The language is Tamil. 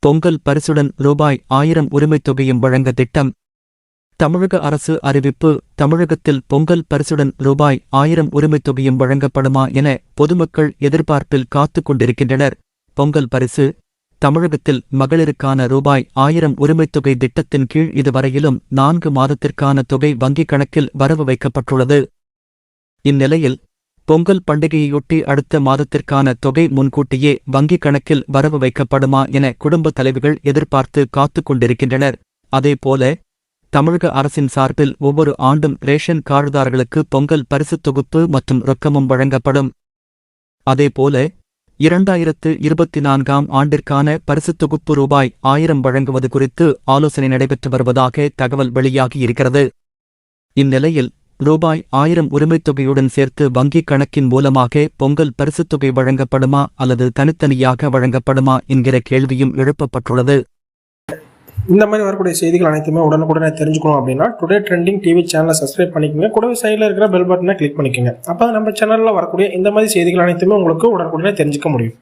பொங்கல் பரிசுடன் ரூபாய் ஆயிரம் உரிமைத் தொகையும் வழங்க திட்டம். தமிழக அரசு அறிவிப்பு தமிழகத்தில் பொங்கல் பரிசுடன் ரூபாய் ஆயிரம் உரிமைத் தொகையும் வழங்கப்படுமா என பொதுமக்கள் எதிர்பார்ப்பில் காத்துக் கொண்டிருக்கின்றனர். பொங்கல் பரிசு தமிழகத்தில் மகளிருக்கான ரூபாய் ஆயிரம் உரிமைத் தொகை திட்டத்தின் கீழ் இதுவரையிலும் நான்கு மாதத்திற்கான தொகை வங்கிக் கணக்கில் வரவு வைக்கப்பட்டுள்ளது. இந்நிலையில் பொங்கல் பண்டிகையொட்டி அடுத்த மாதத்திற்கான தொகை முன்கூட்டியே வங்கிக் கணக்கில் வரவு வைக்கப்படுமா என குடும்ப தலைவர்கள் எதிர்பார்த்து காத்துக் கொண்டிருக்கின்றனர். அதேபோல தமிழக அரசின் சார்பில் ஒவ்வொரு ஆண்டும் ரேஷன் கார்டுதாரர்களுக்கு பொங்கல் பரிசுத் தொகுப்பு மற்றும் ரொக்கமும் வழங்கப்படும். அதேபோல இரண்டாயிரத்து இருபத்தி நான்காம் ஆண்டிற்கான பரிசுத் தொகுப்பு ரூபாய் ஆயிரம் வழங்குவது குறித்து ஆலோசனை நடைபெற்று வருவதாக தகவல் வெளியாகியிருக்கிறது. இந்நிலையில் ரூபாய் ஆயிரம் உரிமைத் தொகையுடன் சேர்த்து வங்கிக் கணக்கின் மூலமாக பொங்கல் பரிசுத் தொகை வழங்கப்படுமா அல்லது தனித்தனியாக வழங்கப்படுமா என்கிற கேள்வியும் எழுப்பப்பட்டுள்ளது. இந்த மாதிரி வரக்கூடிய செய்திகள் அனைத்துமே உடனுக்குடனே தெரிஞ்சுக்கணும் அப்படின்னா டுடே ட்ரெண்டிங் டிவி சேனலை சப்ஸ்கிரைப் பண்ணிக்கோங்க. கூடவே சைடில் இருக்கிற பெல் பட்டனை கிளிக் பண்ணிக்கோங்க. அப்போ நம்ம சேனலில் வரக்கூடிய இந்த மாதிரி செய்திகள் அனைத்துமே உங்களுக்கு உடனுக்குடனே தெரிஞ்சுக்க முடியும்.